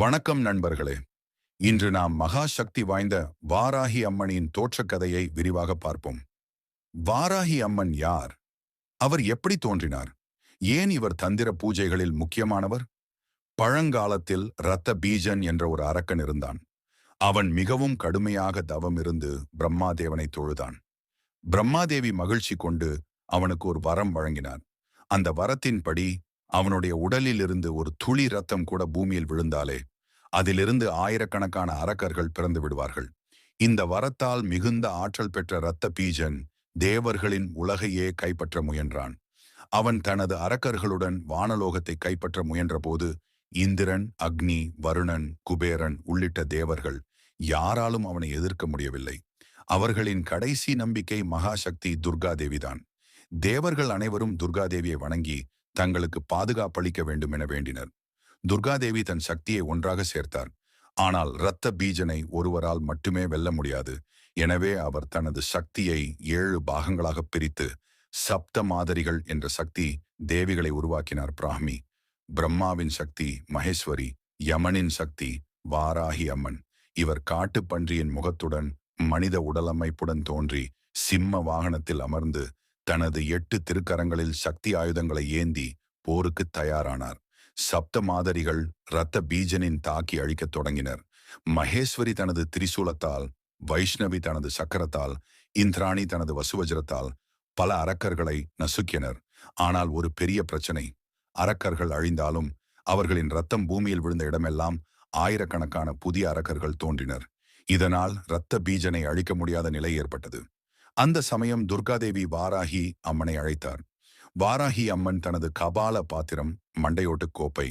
வணக்கம் நண்பர்களே. இன்று நாம் மகா சக்தி வாய்ந்த வாராகி அம்மனின் தோற்றக் கதையை விரிவாக பார்ப்போம். வாராகி அம்மன் யார்? அவர் எப்படி தோன்றினார்? ஏன் இவர் தந்திர பூஜைகளில் முக்கியமானவர்? பழங்காலத்தில் இரத்த பீஜன் என்ற ஒரு அரக்கன் இருந்தான். அவன் மிகவும் கடுமையாக தவம் இருந்து பிரம்மாதேவனை தொழுதான். பிரம்மாதேவி மகிழ்ச்சி கொண்டு அவனுக்கு ஒரு வரம் வழங்கினார். அந்த வரத்தின்படி அவனுடைய உடலில் இருந்து ஒரு துளி ரத்தம் கூட பூமியில் விழுந்தாலே அதிலிருந்து ஆயிரக்கணக்கான அரக்கர்கள் பிறந்து விடுவார்கள். இந்த வரத்தால் மிகுந்த ஆற்றல் பெற்ற இரத்த பீஜன் தேவர்களின் உலகையே கைப்பற்ற முயன்றான். அவன் தனது அரக்கர்களுடன் வானலோகத்தை கைப்பற்ற முயன்றபோது இந்திரன் அக்னி வருணன் குபேரன் உள்ளிட்ட தேவர்கள் யாராலும் அவனை எதிர்க்க முடியவில்லை. அவர்களின் கடைசி நம்பிக்கை மகாசக்தி துர்காதேவிதான். தேவர்கள் அனைவரும் துர்காதேவியை வணங்கி தங்களுக்கு பாதுகாப்பளிக்க வேண்டும் என வேண்டினர். துர்காதேவி தன் சக்தியை ஒன்றாக சேர்த்தார். ஆனால் இரத்த பீஜனை ஒருவரால் மட்டுமே வெல்ல முடியாது. எனவே அவர் தனது சக்தியை ஏழு பாகங்களாக பிரித்து சப்த மாதிரிகள் என்ற சக்தி தேவிகளை உருவாக்கினார் பிராமி பிரம்மாவின் சக்தி மகேஸ்வரி யமனின் சக்தி வாராகி அம்மன். இவர் காட்டு பன்றியின் முகத்துடன் மனித உடலமைப்புடன் தோன்றி சிம்ம வாகனத்தில் அமர்ந்து தனது எட்டு திருக்கரங்களில் சக்தி ஆயுதங்களை ஏந்தி போருக்கு தயாரானார். சப்த மாதரிகள் இரத்த பீஜனின் தாக்கி அழிக்கத் தொடங்கினர். மகேஸ்வரி தனது திரிசூலத்தால் வைஷ்ணவி தனது சக்கரத்தால் இந்திராணி தனது வசுவஜரத்தால் பல அரக்கர்களை நசுக்கினர். ஆனால் ஒரு பெரிய பிரச்சனை அரக்கர்கள் அழிந்தாலும் அவர்களின் ரத்தம் பூமியில் விழுந்த இடமெல்லாம் ஆயிரக்கணக்கான புதிய அரக்கர்கள் தோன்றினர். இதனால் இரத்த பீஜனை அழிக்க முடியாத நிலை ஏற்பட்டது. அந்த சமயம் துர்காதேவி வாராகி அம்மனை அழைத்தார். வாராகி அம்மன் தனது கபால பாத்திரம் மண்டையோட்டு கோப்பை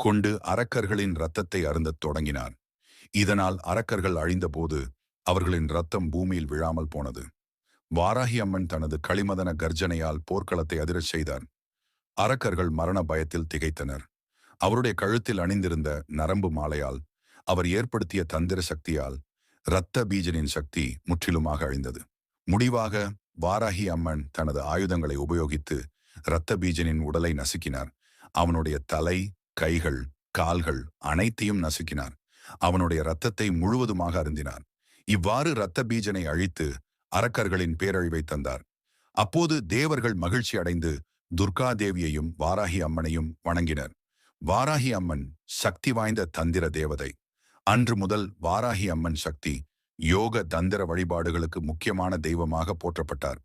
கொண்டு அரக்கர்களின் இரத்தத்தை அருந்தத் தொடங்கினார். இதனால் அரக்கர்கள் அழிந்தபோது அவர்களின் ரத்தம் பூமியில் விழாமல் போனது. வாராகி அம்மன் தனது களிமதன கர்ஜனையால் போர்க்களத்தை அதிரச் செய்தார். அரக்கர்கள் மரண பயத்தில் திகைத்தனர். அவருடைய கழுத்தில் அணிந்திருந்த நரம்பு மாலையால் அவர் ஏற்படுத்திய தந்திர சக்தியால் இரத்த பீஜனின் சக்தி முற்றிலுமாக அழிந்தது. முடிவாக வாராகி அம்மன் தனது ஆயுதங்களை உபயோகித்து இரத்த பீஜனின் உடலை நசுக்கினார். அவனுடைய தலை கைகள் கால்கள் அனைத்தையும் நசுக்கினார். அவனுடைய இரத்தத்தை முழுவதுமாக அருந்தினார். இவ்வாறு இரத்த பீஜனை அழித்து அரக்கர்களின் பேரழிவை தந்தார். அப்போது தேவர்கள் மகிழ்ச்சி அடைந்து துர்கா தேவியையும் வாராகி அம்மனையும் வணங்கினர். வாராகி அம்மன் சக்தி வாய்ந்த தந்திர தேவதை. அன்று முதல் வாராகி அம்மன் சக்தி யோக தந்திர வழிபாடுகளுக்கு முக்கியமான தெய்வமாக போற்றப்பட்டார்.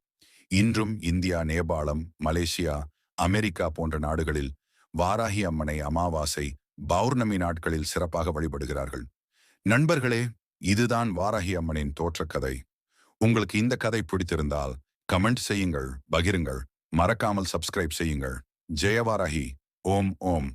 இன்றும் இந்தியா நேபாளம் மலேசியா அமெரிக்கா போன்ற நாடுகளில் வாராகி அம்மனை அமாவாசை பௌர்ணமி நாட்களில் சிறப்பாக வழிபடுகிறார்கள். நண்பர்களே இதுதான் வாராகி அம்மனின் தோற்றக்கதை. உங்களுக்கு இந்த கதை பிடித்திருந்தால் கமெண்ட் செய்யுங்கள் பகிருங்கள். மறக்காமல் சப்ஸ்கிரைப் செய்யுங்கள். ஜெயவாராகி. ஓம் ஓம்.